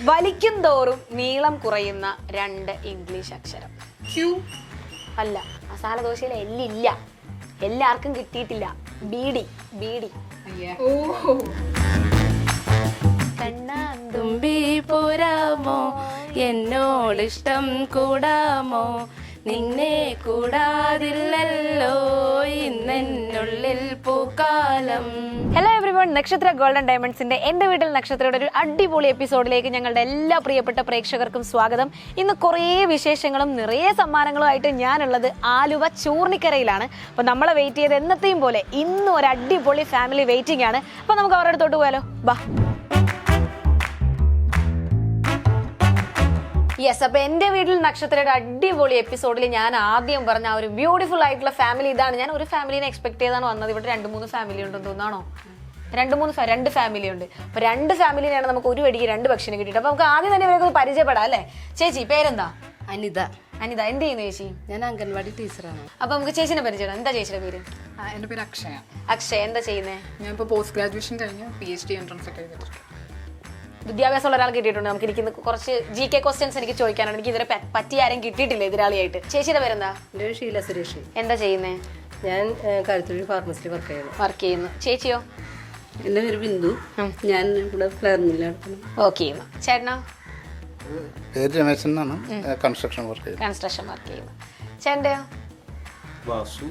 വലിക്കും തോറും നീളം കുറയുന്ന രണ്ട് ഇംഗ്ലീഷ് അക്ഷരം. ക്യൂ. അല്ല മസാല ദോശയിൽ എല്ലില്ല എല്ലാവർക്കും കിട്ടിയിട്ടില്ല. ബീഡി ബീഡി. ഓ. ഡി തുമ്പി പോരാമോ എന്നോട് ഇഷ്ടം കൂടാമോ? നിന്നെ കൂടാതില്ലല്ലോ ഇന്നെന്നുള്ളിൽ hello everyone Nakshatra golden ഡയമണ്ട്സിന്റെ എന്റെ വീട്ടിൽ നക്ഷത്രയുടെ ഒരു അടിപൊളി എപ്പിസോഡിലേക്ക് ഞങ്ങളുടെ എല്ലാ പ്രിയപ്പെട്ട പ്രേക്ഷകർക്കും സ്വാഗതം. ഇന്ന് കുറേ വിശേഷങ്ങളും നിറയെ സമ്മാനങ്ങളും ആയിട്ട് ഞാനുള്ളത് ആലുവ ചൂർണിക്കരയിലാണ്. അപ്പൊ നമ്മളെ വെയിറ്റ് ചെയ്ത് എന്നത്തെയും പോലെ ഇന്നും ഒരു അടിപൊളി ഫാമിലി വെയിറ്റിംഗ് ആണ്. അപ്പൊ നമുക്ക് അവരുടെ അടുത്തോട്ട് പോയാലോ? ബാ യെസ് അപ്പൊ എന്റെ വീട്ടിൽ നക്ഷത്രയുടെ അടിപൊളി എപ്പിസോഡിൽ ഞാൻ ആദ്യം പറഞ്ഞ ആ ഒരു ബ്യൂട്ടിഫുൾ ആയിട്ടുള്ള ഫാമിലി ഇതാണ്. ഞാൻ ഒരു ഫാമിലിനെ എക്സ്പെക്ട് ചെയ്താണ് വന്നത്. ഇവിടെ രണ്ട് മൂന്ന് ഫാമിലി ഉണ്ടെന്ന് തോന്നാണോ രണ്ട് മൂന്ന് ഫാ- രണ്ട് ഫാമിലി ഉണ്ട്. അപ്പൊ രണ്ട് ഫാമിലിനെയാണ് നമുക്ക് ഒരു വെടിക്ക് രണ്ട് ഭക്ഷണം കിട്ടിയിട്ട്. അപ്പൊ നമുക്ക് ആദ്യം തന്നെ ഇവരൊക്കെ പരിചയപ്പെടാം അല്ലേ? ചേച്ചി പേരെന്താ? അനിത. അനിത എന്ത് ചെയ്യുന്നു ചേച്ചി? ഞാൻ അംഗൻവാടി ടീച്ചറാണ്. അപ്പൊ നമുക്ക് ചേച്ചിനെ പരിചയപ്പെടാം. എന്താ ചേച്ചിയുടെ പേര്? എന്റെ എന്റെ പേര് അക്ഷയ. അക്ഷയ എന്താ ചെയ്യുന്നത് ഞാൻ ഇപ്പോൾ പോസ്റ്റ് ഗ്രാജുവേഷൻ കഴിഞ്ഞു പി എച്ച് ഡി എൻട്രൻസ് ഒക്കെ എഴുതിയിട്ടുണ്ട് വിദ്യാഭ്യാസമുള്ള ഒരാൾ കിട്ടിയിട്ടുണ്ട്. നമുക്ക് എനിക്ക് കുറച്ച് ജി കെ ക്വസ്റ്റ്യൻസ് എനിക്ക് ചോദിക്കാനാണ് എനിക്ക് ഇതിനെ പറ്റി പറ്റിയ ആരും കിട്ടിയിട്ടില്ല എതിരാളിയായിട്ട്. ചേച്ചിയുടെ പേരെന്താ? എന്റെ ഷീല സുരേഷ്. എന്താ ചെയ്യുന്നേ? ഞാൻ കരുത്തൂരി ഫാർമസിയിൽ വർക്ക് ചെയ്യുന്നു. വർക്ക് ചെയ്യുന്നു. ചേച്ചിയോ? എന്റെ പേര് ബിന്ദു. ഞാൻ ഇവിടെ ഫ്ലവർ മില്ലാണ് വർക്ക് ചെയ്യുന്നു. ചേട്ടനോ? പേര് രമേശൻ എന്നാണ്. കൺസ്ട്രക്ഷൻ വർക്ക് ചെയ്യുന്നത് കൺസ്ട്രക്ഷൻ വർക്ക് ചെയ്യുന്നു. ചേട്ടന്റെയോ? വാസു.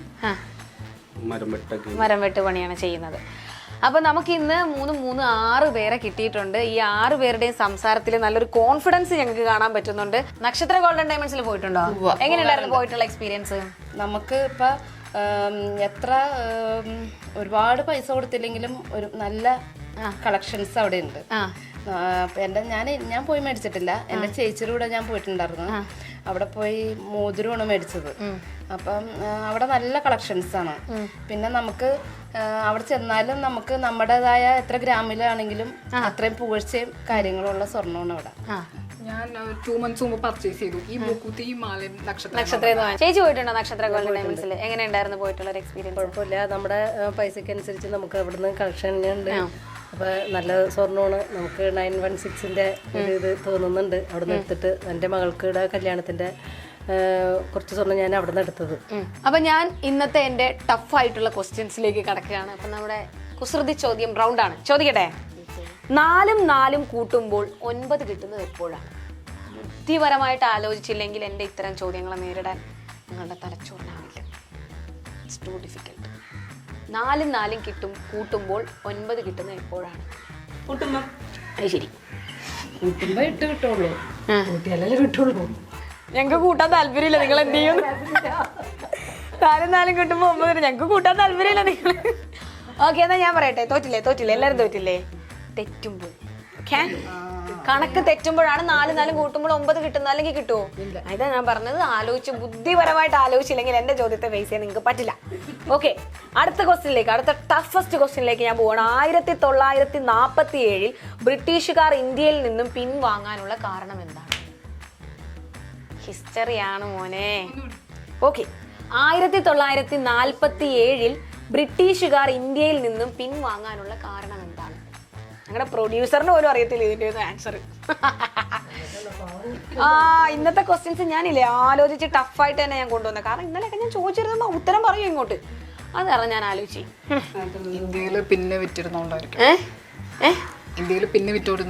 മരം വെട്ട് പണിയാണ് ചെയ്യുന്നത്. അപ്പൊ നമുക്ക് ഇന്ന് മൂന്ന് മൂന്ന് ആറ് പേരെ കിട്ടിയിട്ടുണ്ട്. ഈ ആറ് പേരുടെയും സംസാരത്തിൽ നല്ലൊരു കോൺഫിഡൻസ് ഞങ്ങൾക്ക് കാണാൻ പറ്റുന്നുണ്ട്. നക്ഷത്ര ഗോൾഡൻ ഡയമണ്ട്സിൽ പോയിട്ടുണ്ടോ? എങ്ങനെയുണ്ടായിരുന്നു പോയിട്ടുള്ള എക്സ്പീരിയൻസ് നമുക്ക് ഇപ്പൊ എത്ര ഒരുപാട് പൈസ കൊടുത്തില്ലെങ്കിലും ഒരു നല്ല കളക്ഷൻസ് അവിടെ ഉണ്ട്. എന്റെ ഞാൻ ഞാൻ പോയി മേടിച്ചിട്ടില്ല. എന്റെ ചേച്ചിയുടെ കൂടെ ഞാൻ പോയിട്ടുണ്ടായിരുന്നു. അവിടെ പോയി മോതിരമാണ് മേടിച്ചത്. അപ്പം അവിടെ നല്ല കളക്ഷൻസ് ആണ്. പിന്നെ നമുക്ക് അവിടെ ചെന്നാലും നമുക്ക് നമ്മുടേതായ എത്ര ഗ്രാമിലാണെങ്കിലും അത്രയും പുകഴ്ചയും കാര്യങ്ങളുള്ള സ്വർണമാണ് അവിടെ. ഞാൻ ടു മന്ത്സ് മുമ്പ് പർച്ചേസ് ചെയ്തു. ഈ മാലയും നക്ഷത്ര ചേച്ചി പോയിട്ടുണ്ടോ നക്ഷത്ര ഡയമണ്ട്സിൽ എങ്ങനെയുണ്ടായിരുന്നു പോയിട്ടുള്ള ഒരു എക്സ്പീരിയൻസ് കുഴപ്പമില്ല. നമ്മുടെ പൈസക്ക് പൈസയ്ക്ക് അനുസരിച്ച് നമുക്ക് അവിടുന്ന് കളക്ഷൻ ഉണ്ട്. അപ്പോൾ നല്ല സ്വർണമാണ്. നമുക്ക് നയൻ വൺ സിക്സിന്റെ ഒരു ഇത് തോന്നുന്നുണ്ട്. അവിടെ നിന്ന് എടുത്തിട്ട് എന്റെ മകൾക്കിടെ കല്യാണത്തിന്റെ കുറച്ച് സ്വർണം ഞാൻ അവിടെ നിന്ന് എടുത്തത് അപ്പൊ ഞാൻ ഇന്നത്തെ എന്റെ ടഫായിട്ടുള്ള ക്വസ്റ്റ്യൻസിലേക്ക് കടക്കുകയാണ്. അപ്പൊ നമ്മുടെ കുസൃതി ചോദ്യം റൗണ്ട് ആണ്. ചോദിക്കട്ടെ? നാലും നാലും കൂട്ടുമ്പോൾ ഒൻപത് കിട്ടുന്നത് എപ്പോഴാണ്? ബുദ്ധിപരമായിട്ട് ആലോചിച്ചില്ലെങ്കിൽ എന്റെ ഇത്തരം ചോദ്യങ്ങളെ നേരിടാൻ നിങ്ങളുടെ തലച്ചോറിനാവില്ല. ഇറ്റ്സ് ടു ഡിഫിക്കൽട്ട് നാലും നാലും കിട്ടും കൂട്ടുമ്പോൾ ഒൻപത് കിട്ടുന്നത് എപ്പോഴാണ് അത് ശരി. കൂട്ടുമ്പോൾ ഇട്ട് കിട്ടുള്ളൂ. കൂട്ടിയാലല്ലേ കിട്ടുള്ളൂ. ഞങ്ങൾക്ക് കൂട്ടാൻ താല്പര്യമില്ല നിങ്ങൾ എന്ത് ചെയ്യും നാലും നാലും കിട്ടുമ്പോൾ ഒമ്പത് ഞങ്ങൾക്ക് കൂട്ടാൻ താല്പര്യമില്ല നിങ്ങൾ. ഓക്കെ എന്നാ ഞാൻ പറയട്ടെ. തോറ്റില്ലേ തോറ്റില്ലേ? എല്ലാവരും തോറ്റില്ലേ? തെറ്റുമ്പോൾ ഓക്കെ കണക്ക് തെറ്റുമ്പോഴാണ് നാല് നാലും കൂട്ടുമ്പോൾ ഒമ്പത് കിട്ടുന്നത് അല്ലെങ്കിൽ കിട്ടുമോ അതാ ഞാൻ പറഞ്ഞത്. ആലോചിച്ച് ബുദ്ധിപരമായിട്ട് ആലോചിച്ചില്ലെങ്കിൽ എന്റെ ചോദ്യത്തെ ഫേസ് ചെയ്യാൻ നിങ്ങൾക്ക് പറ്റില്ല. ഓക്കെ അടുത്ത ക്വസ്റ്റിനിലേക്ക് അടുത്ത ടഫസ്റ്റ് ക്വസ്റ്റിനിലേക്ക് ഞാൻ പോവാണ്. ആയിരത്തി തൊള്ളായിരത്തി നാൽപ്പത്തി ഏഴിൽ ബ്രിട്ടീഷുകാർ ഇന്ത്യയിൽ നിന്നും പിൻവാങ്ങാനുള്ള കാരണം എന്താണ്? ഹിസ്റ്ററിയാണ് മോനെ. ഓക്കെ ആയിരത്തി തൊള്ളായിരത്തി നാൽപ്പത്തി ഏഴിൽ ബ്രിട്ടീഷുകാർ ഇന്ത്യയിൽ നിന്നും പിൻവാങ്ങാനുള്ള കാരണം ഞങ്ങളുടെ പ്രൊഡ്യൂസറിന് പോലും അറിയത്തില്ല ഇതിന്റെ ഒരു ആൻസർ ആ ഇന്നത്തെ ക്വസ്റ്റ്യൻസ് ഞാനില്ലേ ആലോചിച്ച് ടഫായിട്ട് തന്നെ ഞാൻ കൊണ്ടുവന്നത് കാരണം ഇന്നലെയൊക്കെ ഞാൻ ചോദിച്ചിരുന്ന ഉത്തരം പറയും ഇങ്ങോട്ട്. അത് കാരണം ഞാൻ ആലോചിച്ചു. ഇന്ത്യയിൽ പിന്നെ വിറ്റിരുന്നോണ്ടായിരിക്കും. ഏ? ഏ? ഇന്ത്യയിൽ പിന്നെ വിറ്റോട്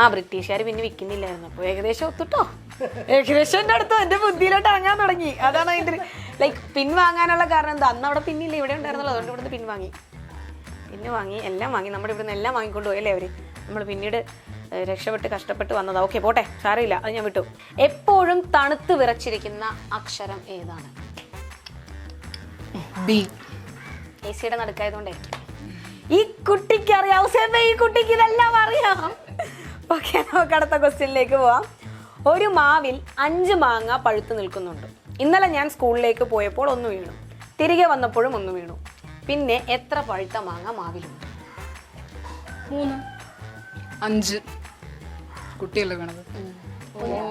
ആ ബ്രിട്ടീഷുകാർ പിന്നെ വിൽക്കുന്നില്ലായിരുന്നു അപ്പോൾ ഏകദേശം ഒത്തുട്ടോ? ഏകദേശം എന്റെ അടുത്ത് എന്റെ ബുദ്ധിയിലോട്ട് ഇറങ്ങാൻ തുടങ്ങി. അതാണ് അതിന്റെ ലൈക്ക് പിൻവാങ്ങാനുള്ള കാരണം എന്താ? അന്ന് അവിടെ പിന്നില്ല? ഇവിടെ ഉണ്ടായിരുന്നല്ലോ. അതുകൊണ്ട് ഇവിടുന്ന് പിൻവാങ്ങി. പിന്നെ വാങ്ങി എല്ലാം വാങ്ങി. നമ്മുടെ ഇവിടുന്ന് എല്ലാം വാങ്ങിക്കൊണ്ട് പോയല്ലേ അവർ? നമ്മൾ പിന്നീട് രക്ഷപ്പെട്ട് കഷ്ടപ്പെട്ട് വന്നതാ. ഓക്കെ പോട്ടെ. സാരമില്ല. അത് ഞാൻ വിട്ടു. എപ്പോഴും തണുത്ത് വിറച്ചിരിക്കുന്ന അക്ഷരം ഏതാണ്? ബി. എ സിയുടെ നടുക്കായതുകൊണ്ടായിരിക്കും ഈ കുട്ടിക്ക് അറിയാം ഈ കുട്ടിക്ക് ഇതെല്ലാം അറിയാം. ഓക്കെ നമുക്ക് അടുത്ത ക്വസ്റ്റ്യനിലേക്ക് പോവാം. ഒരു മാവിൽ അഞ്ച് മാങ്ങ പഴുത്തു നിൽക്കുന്നുണ്ട്. ഇന്നലെ ഞാൻ സ്കൂളിലേക്ക് പോയപ്പോൾ ഒന്ന് വീണു. തിരികെ വന്നപ്പോഴും ഒന്ന് വീണു. പിന്നെ എത്ര പഴുത്ത മാങ്ങ മാവിലുണ്ട് മൂന്ന്. അഞ്ച്. കുട്ടിയല്ലേ വേണത്.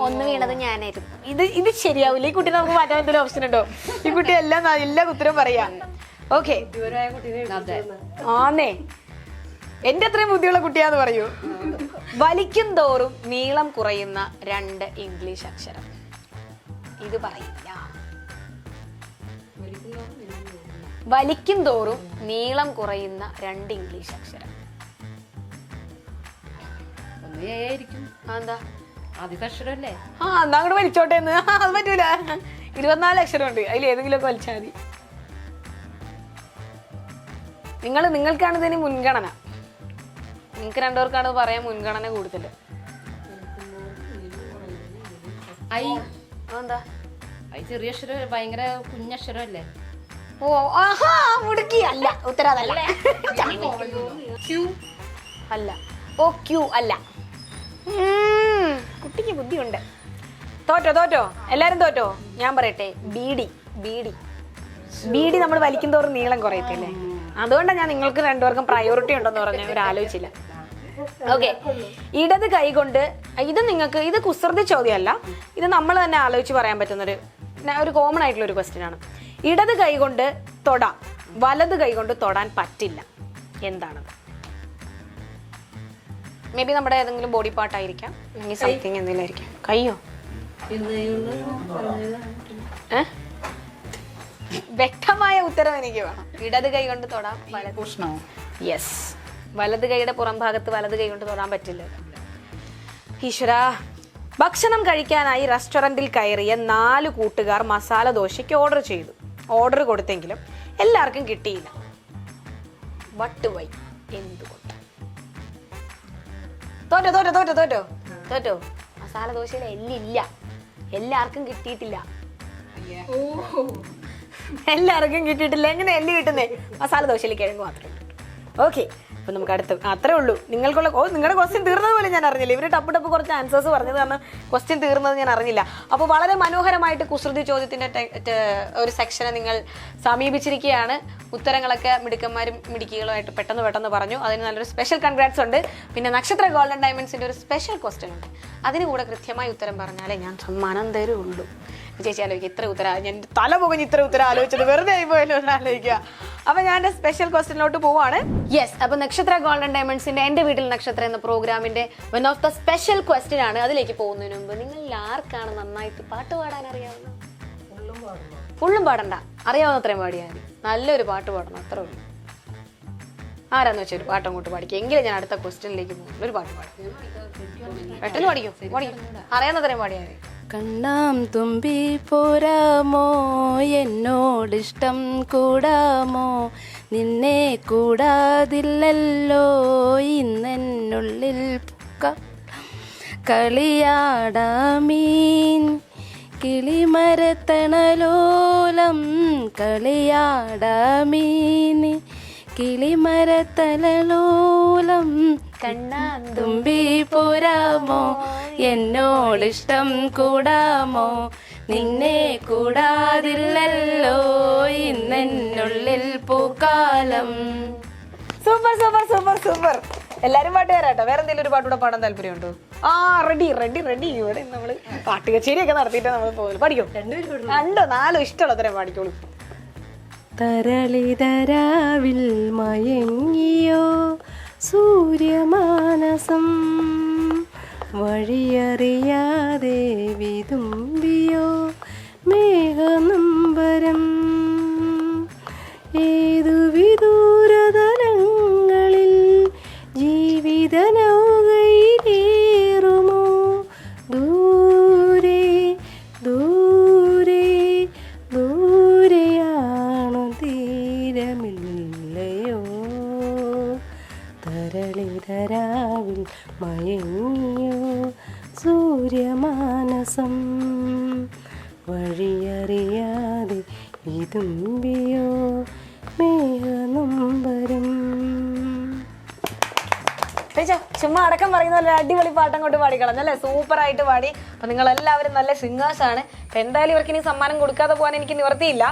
ഒന്ന് വീണത് ഞാനായിരുന്നു. ഇത് ഇത് ശരിയാവില്ല. ഈ കുട്ടി നമുക്ക് മാറ്റാൻ എന്തെങ്കിലും ഓപ്ഷൻ ഉണ്ടോ? ഈ കുട്ടി എല്ലാം എല്ലാ ഉത്തരം പറയാ. ഓക്കെ ആന്നേ. എന്റെ അത്രയും ബുദ്ധിയുള്ള കുട്ടിയാന്ന് പറയൂ. വലിക്കും തോറും നീളം കുറയുന്ന രണ്ട് ഇംഗ്ലീഷ് അക്ഷരം. ഇത് പറയില്ല. വലിക്കും തോറും നീളം കുറയുന്ന രണ്ട് ഇംഗ്ലീഷ് അക്ഷരം. ഒന്ന് എ ആയിരിക്കും അതെന്താ ആദ്യത്തെ ആ എന്നാ അങ്ങോട്ട് വലിച്ചോട്ടെ എന്ന് അത് പറ്റൂല. ഇരുപത്തിനാല് അക്ഷരം ഉണ്ട് അതിൽ ഏതെങ്കിലുമൊക്കെ വലിച്ചാൽ മതി. നിങ്ങൾ നിങ്ങൾക്കാണ് ഇതിന് മുൻഗണന. നിങ്ങൾക്ക് രണ്ടുപേർക്കാണ് പറയാൻ മുൻഗണന കൂടുതൽ. ഐ. ചെറിയ അക്ഷരം ഭയങ്കര കുഞ്ഞക്ഷരമല്ലേ ഓ ആഹാ മുടുക്കി. അല്ല ഉത്തരം ക്യൂ. അല്ല. ഓ ക്യൂ അല്ല. കുട്ടിക്ക് ബുദ്ധിയുണ്ട്. തോറ്റോ തോറ്റോ? എല്ലാരും തോറ്റോ? ഞാൻ പറയട്ടെ. ബീഡി ബീഡി. ബീഡി നമ്മൾ വലിക്കും തോറും നീളം കുറയത്തില്ലേ? അതുകൊണ്ടാണ് ഞാൻ നിങ്ങൾക്ക് രണ്ടുപേർക്കും പ്രയോറിറ്റി ഉണ്ടെന്ന് പറഞ്ഞ ഒരു ആലോചിച്ചില്ല. ഓക്കെ ഇടത് കൈകൊണ്ട് ഇത് നിങ്ങൾക്ക് ഇത് കുസൃതി ചോദ്യമല്ല. ഇത് നമ്മൾ തന്നെ ആലോചിച്ച് പറയാൻ പറ്റുന്നൊരു ന- ഒരു കോമൺ ആയിട്ടുള്ള ഒരു ക്വസ്റ്റ്യൻ ആണ്. ഇടത് കൈ കൊണ്ട് തൊടാം. വലത് കൈ കൊണ്ട് തൊടാൻ പറ്റില്ല. എന്താണത്? മേ ബി നമ്മുടെ ഏതെങ്കിലും ബോഡി പാർട്ട് ആയിരിക്കാം. അല്ലെങ്കിൽ സംതിങ് എന്തെങ്കിലും ആയിരിക്കാം. കയ്യോ? വ്യക്തമായ ഉത്തരം എനിക്ക് വേണം. ഇടത് കൈ കൊണ്ട് തൊടാം വലത് യെസ് വലത് കൈയുടെ പുറം ഭാഗത്ത് വലത് കൈ കൊണ്ട് തൊടാൻ പറ്റില്ല. ഈശ്വര ഭക്ഷണം കഴിക്കാനായി റെസ്റ്റോറന്റിൽ കയറിയ നാല് കൂട്ടുകാർ മസാല ദോശയ്ക്ക് ഓർഡർ ചെയ്തു. ഓർഡർ കൊടുത്തെങ്കിലും എല്ലാവർക്കും കിട്ടിയില്ല. വട്ട് വൈ എന്തുകൊണ്ട്? തോറ്റോ തോറ്റോ തോറ്റോ തോറ്റോ? തോറ്റോ? മസാല ദോശയിൽ എല്ലില്ല. എല്ലാവർക്കും കിട്ടിയിട്ടില്ല. എല്ലാവർക്കും കിട്ടിയിട്ടില്ല. എങ്ങനെ എല്ല് കിട്ടുന്നേ? മസാല ദോശയിൽ കിഴങ്ങ് മാത്രമേ ഓക്കെ അപ്പൊ നമുക്ക് അടുത്ത് അത്രേ ഉള്ളൂ. നിങ്ങൾക്കുള്ള ഓ നിങ്ങളുടെ ക്വസ്റ്റ്യൻ തീർന്നത് പോലെ ഞാൻ അറിഞ്ഞില്ല. ഇവർ ടപ്പ് ടപ്പ് കുറച്ച് ആൻസേഴ്സ് പറഞ്ഞത് കാരണം ക്വസ്റ്റ്യൻ തീർന്നത് ഞാൻ അറിഞ്ഞില്ല. അപ്പോൾ വളരെ മനോഹരമായിട്ട് കുസൃതി ടെ- ഒരു സെക്ഷനെ നിങ്ങൾ സമീപിച്ചിരിക്കുകയാണ്. ഉത്തരങ്ങളൊക്കെ മിടുക്കന്മാരും മിടുക്കികളുമായിട്ട് പെട്ടെന്ന് പെട്ടെന്ന് പറഞ്ഞു. അതിന് നല്ലൊരു സ്പെഷ്യൽ കൺഗ്രാറ്റ്സ് ഉണ്ട്. പിന്നെ നക്ഷത്ര ഗോൾഡൻ ഡയമണ്ട്സിന്റെ ഒരു സ്പെഷ്യൽ ക്വസ്റ്റ്യൻ ഉണ്ട്. അതിന് കൂടെ കൃത്യമായി ഉത്തരം പറഞ്ഞാലേ ഞാൻ സമ്മാനം തരുള്ളൂ ചേച്ചി ആലോചിക്കുക ഇത്ര ഉത്തരം ഞാൻ തല പോകുന്ന ഇത്ര ഉത്തരം ആലോചിച്ചത്. വെറുതെ ആയി പോയല്ലോ എന്ന് ആലോചിക്കുക. അപ്പൊ ഞാൻ സ്പെഷ്യൽ ക്വസ്റ്റ്യനിലോട്ട് പോവാണ്. യെസ് അപ്പൊ നക്ഷത്ര ഗോൾഡൻ ഡയമണ്ട്സിന്റെ എന്റെ വീട്ടിൽ നക്ഷത്ര എന്ന പ്രോഗ്രാമിന്റെ one of the special question ആണ് അതിലേക്ക് പോകുന്നതിന് മുമ്പ് നിങ്ങൾ ആർക്കാണ് നന്നായിട്ട് പാട്ട് പാടാൻ അറിയാവുന്നത്? ഫുള്ളും പാടണ്ട. അറിയാവുന്ന അത്രയും പാടിയാൽ നല്ലൊരു പാട്ട് പാടണം അത്രേ ഉള്ളൂ. ആരാന്ന് വെച്ചാൽ ഒരു പാട്ട് അങ്ങോട്ട് പാടിക്കും. എങ്കിലും ഞാൻ അടുത്ത ക്വസ്റ്റ്യനിലേക്ക് പോകും. ഒരു പാട്ട് പാടും. പെട്ടെന്ന് പാടിക്കും? പാടിക്കും? അറിയാവുന്നത്രയും പാടിയാൽ മതി. കണ്ണാം തുമ്പി പോരാമോ? എന്നോടിഷ്ടം കൂടാമോ? നിന്നെ കൂടാതില്ലല്ലോ. ഇന്നെന്നുള്ളിൽ പുക്ക കളിയാടാമീൻ. കിളിമരത്തണലോലം കളിയാടാമീൻ. കിളിമരത്തണലോലം കണ്ണാം തുമ്പി പോരാമോ? എന്നോടിഷ്ടം കൂടാമോ? നിന്നെ കൂടാതില്ലല്ലോ. ഇന്നെന്നുള്ളിൽ പൂക്കാലം. Super super super super. എല്ലാരും പാട്ട് തരാട്ടോ വേറെ എന്തെങ്കിലും ഒരു പാട്ടുകൂടെ പാടാൻ താല്പര്യമുണ്ടോ? ആ റെഡി റെഡി റെഡി ഇവിടെ നമ്മൾ പാട്ട് കച്ചേരിയൊക്കെ നടത്തിയിട്ട് നമ്മൾ പോകുന്നു. പഠിക്കും രണ്ടോ നാലോ ഇഷ്ടമുള്ള അത്രയും പാടിക്കോളൂ. തരളിതരാവിൽ മയങ്ങിയോ? സൂര്യമാനസം വഴിയറിയാതെ വിതുമ്പിയോ ചുമ്മാ അടക്കം പറയുന്ന പോലെ അടിപൊളി പാട്ട് അങ്ങോട്ട് പാടിക്കളഞ്ഞു അല്ലേ? സൂപ്പർ ആയിട്ട് പാടി. അപ്പൊ നിങ്ങൾ എല്ലാവരും നല്ല സിംഗേഴ്സ് ആണ്. എന്തായാലും ഇവർക്ക് ഇനി സമ്മാനം കൊടുക്കാതെ പോകാൻ എനിക്ക് നിവർത്തിയില്ല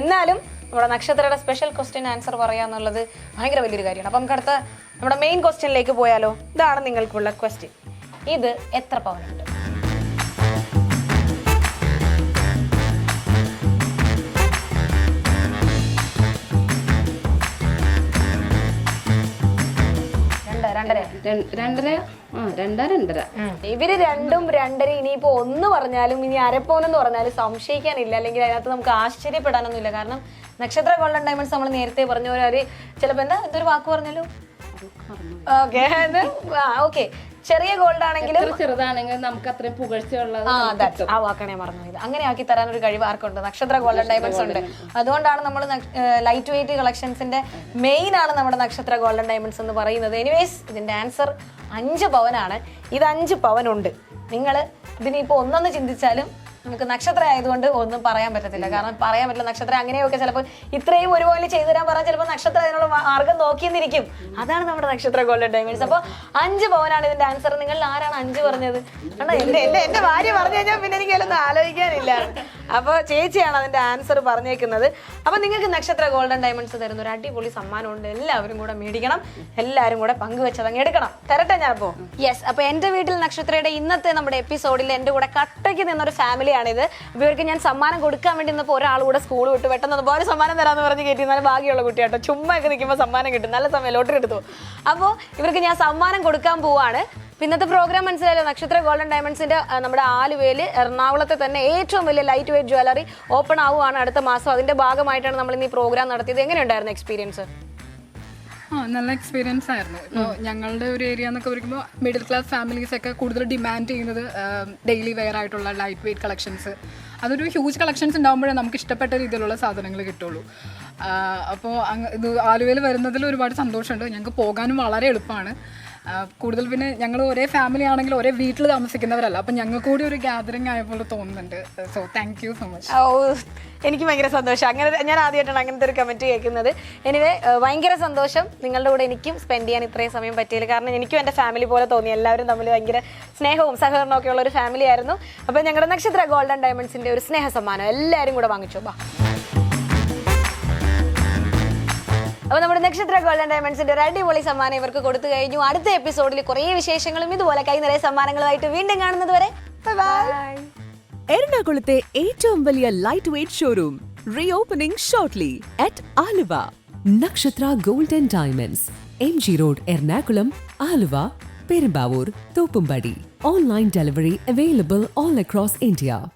എന്നാലും നമ്മുടെ നക്ഷത്രയുടെ സ്പെഷ്യൽ ക്വസ്റ്റ്യൻ ആൻസർ പറയാന്നുള്ളത് ഭയങ്കര വലിയൊരു കാര്യമാണ്. അപ്പൊ നമുക്ക് അടുത്ത നമ്മുടെ മെയിൻ ക്വസ്റ്റ്യനിലേക്ക് പോയാലോ? ഇതാണ് നിങ്ങൾക്കുള്ള ക്വസ്റ്റ്യൻ ഇത് എത്ര പവനുണ്ട് രണ്ടര രണ്ടര ആ രണ്ടാ രണ്ടര. ഇവർ രണ്ടും രണ്ടര ഇനിയിപ്പോ ഒന്ന് പറഞ്ഞാലും ഇനി അരപ്പോനെന്ന് പറഞ്ഞാലും സംശയിക്കാനില്ല. അല്ലെങ്കിൽ അതിനകത്ത് നമുക്ക് ആശ്ചര്യപ്പെടാനൊന്നുമില്ല. കാരണം നക്ഷത്ര ഗോൾഡൻ ഡയമണ്ട്സ് നമ്മൾ നേരത്തെ പറഞ്ഞ പോലെ ഒരു ചിലപ്പോ എന്താ എന്തൊരു വാക്ക് പറഞ്ഞല്ലോ ഓക്കെ ചെറിയ ഗോൾഡ് ആണെങ്കിലും ചെറുതാണെങ്കിലും നമുക്ക് അത്രയും പുകഴ്ചയുള്ളത് ആ വാക്കാണ് ഞാൻ അങ്ങനെ ആക്കി തരാൻ ഒരു കഴിവ് ആർക്കുണ്ട്? നക്ഷത്ര ഗോൾഡൻ ഡയമണ്ട്സ് ഉണ്ട്. അതുകൊണ്ടാണ് നമ്മൾ ലൈറ്റ് വെയിറ്റ് കളക്ഷൻസിന്റെ മെയിൻ ആണ് നമ്മുടെ നക്ഷത്ര ഗോൾഡൻ ഡയമണ്ട്സ് എന്ന് പറയുന്നത്. എനിവേസ് ഇതിന്റെ ആൻസർ അഞ്ച് പവനാണ്. ഇത് അഞ്ച് പവനുണ്ട്. നിങ്ങൾ ഇതിനിപ്പോ ഒന്നൊന്ന് ചിന്തിച്ചാലും നമുക്ക് നക്ഷത്ര ആയതുകൊണ്ട് ഒന്നും പറയാൻ പറ്റത്തില്ല. കാരണം പറയാൻ പറ്റില്ല നക്ഷത്രം അങ്ങനെയൊക്കെ ചിലപ്പോൾ ഇത്രയും ഒരുപോലെ ചെയ്തു തരാൻ പറഞ്ഞാൽ ചിലപ്പോൾ നക്ഷത്രം അതിനുള്ള മാർഗം നോക്കിയെന്നിരിക്കും. അതാണ് നമ്മുടെ നക്ഷത്ര ഗോൾഡൻ ഡയമണ്ട്സ്. അപ്പോൾ അഞ്ച് പവനാണ് ഇതിന്റെ ആൻസർ. നിങ്ങൾ ആരാണ് അഞ്ച് പറഞ്ഞത്? എന്റെ ഭാര്യ പറഞ്ഞു കഴിഞ്ഞാൽ പിന്നെ എനിക്ക് അതിലൊന്നും ആലോചിക്കാനില്ല. അപ്പോൾ ചേച്ചിയാണ് അതിന്റെ ആൻസർ പറഞ്ഞേക്കുന്നത്. അപ്പോൾ നിങ്ങൾക്ക് നക്ഷത്ര ഗോൾഡൻ ഡയമണ്ട്സ് തരുന്ന ഒരു അടിപൊളി സമ്മാനമുണ്ട്. എല്ലാവരും കൂടെ മേടിക്കണം. എല്ലാവരും കൂടെ പങ്കുവെച്ചത് അങ്ങ് എടുക്കണം. തരട്ടെ ഞാൻ അപ്പോൾ യെസ് അപ്പോൾ എന്റെ വീട്ടിൽ നക്ഷത്രയുടെ ഇന്നത്തെ നമ്മുടെ എപ്പിസോഡിൽ എന്റെ കൂടെ കട്ടയ്ക്ക് നിന്നൊരു ഫാമിലിയാണിത് ഇവർക്ക് ഞാൻ സമ്മാനം കൊടുക്കാൻ വേണ്ടി നിന്നപ്പോൾ ഒരാൾ കൂടെ സ്കൂൾ വിട്ട് പെട്ടെന്ന് പോലെ സമ്മാനം തരാമെന്ന് പറഞ്ഞ് കയറ്റി നല്ല ഭാഗ്യമുള്ള കുട്ടിയാട്ടോ. ചുമ്മാ ഒക്കെ നിൽക്കുമ്പോൾ സമ്മാനം കിട്ടും. നല്ല സമയം ലോട്ടറി എടുത്തു. അപ്പോൾ ഇവർക്ക് ഞാൻ സമ്മാനം കൊടുക്കാൻ പോവാണ്. ഇന്നത്തെ പ്രോഗ്രാം മനസ്സിലായല്ലോ? നക്ഷത്ര ഗോൾഡൻ ഡയമണ്ട്സിന്റെ നമ്മുടെ ആലുവയിൽ എറണാകുളത്തെ തന്നെ ഏറ്റവും വലിയ ലൈറ്റ് വെയിറ്റ് ജ്വല്ലറി ഓപ്പൺ ആവുകയാണ് അടുത്ത മാസം. അതിന്റെ ഭാഗമായിട്ടാണ് നമ്മൾ ഇന്ന് ഈ പ്രോഗ്രാം നടത്തിയത്. എങ്ങനെയുണ്ടായിരുന്നു എക്സ്പീരിയൻസ് ആ നല്ല എക്സ്പീരിയൻസ് ആയിരുന്നു. ഇപ്പോൾ ഞങ്ങളുടെ ഒരു ഏരിയ എന്നൊക്കെ പറയുമ്പോൾ മിഡിൽ ക്ലാസ് ഫാമിലീസ് ഒക്കെ കൂടുതൽ ഡിമാൻഡ് ചെയ്യുന്നത് ഡെയിലി വെയർ ആയിട്ടുള്ള ലൈറ്റ് വെയിറ്റ് കളക്ഷൻസ് അതൊരു ഹ്യൂജ് കളക്ഷൻസ് ഉണ്ടാകുമ്പോഴേ നമുക്ക് ഇഷ്ടപ്പെട്ട രീതിയിലുള്ള സാധനങ്ങൾ കിട്ടുള്ളൂ. അപ്പോൾ ഇത് ആലുവയിൽ വരുന്നതിൽ ഒരുപാട് സന്തോഷമുണ്ട്. ഞങ്ങൾക്ക് പോകാനും വളരെ എളുപ്പമാണ്. കൂടുതൽ പിന്നെ ഞങ്ങൾ ഒരേ ഫാമിലി ആണെങ്കിൽ ഒരേ വീട്ടിൽ താമസിക്കുന്നവരല്ല. അപ്പം ഞങ്ങൾ കൂടി ഒരു ഗാദറിംഗ് ആയപ്പോൾ തോന്നുന്നുണ്ട്. So thank you so much ഓ എനിക്ക് ഭയങ്കര സന്തോഷം. അങ്ങനെ ഞാൻ ആദ്യമായിട്ടാണ് അങ്ങനത്തെ ഒരു കമന്റ് കേൾക്കുന്നത്. എനിവേ ഭയങ്കര സന്തോഷം നിങ്ങളുടെ കൂടെ എനിക്കും സ്പെൻഡ് ചെയ്യാൻ ഇത്രയും സമയം പറ്റിയില്ല കാരണം എനിക്കും എന്റെ ഫാമിലി പോലെ തോന്നി. എല്ലാവരും തമ്മിൽ ഭയങ്കര സ്നേഹവും സഹകരണവും ഒക്കെ ഉള്ള ഒരു ഫാമിലി ആയിരുന്നു. അപ്പോൾ ഞങ്ങളുടെ നക്ഷത്ര ഗോൾഡൻ ഡയമണ്ട്സിന്റെ ഒരു സ്നേഹ സമ്മാനം എല്ലാവരും കൂടെ വാങ്ങിച്ചു. ബാ. അപ്പോൾ നമ്മുടെ നക്ഷത്ര ഗോൾഡൻ ഡയമണ്ട്സിന്റെ ഒരു അടിപൊളി സമ്മാനം ഇവർക്ക് കൊടുത്തു കഴിഞ്ഞു. അടുത്ത എപ്പിസോഡിൽ കുറേ വിശേഷങ്ങളും ഇതുപോലെ കൈ നിറയെ സമ്മാനങ്ങളുമായിട്ട് വീണ്ടും കാണുന്നത് വരെ. എറണാകുളത്തെ ഏറ്റവും വലിയ light weight showroom reopening shortly at Aluva. Nakshatra golden diamonds M G road Ernakulam Aluva Perumbavoor Thoppumpady. Online delivery available all across India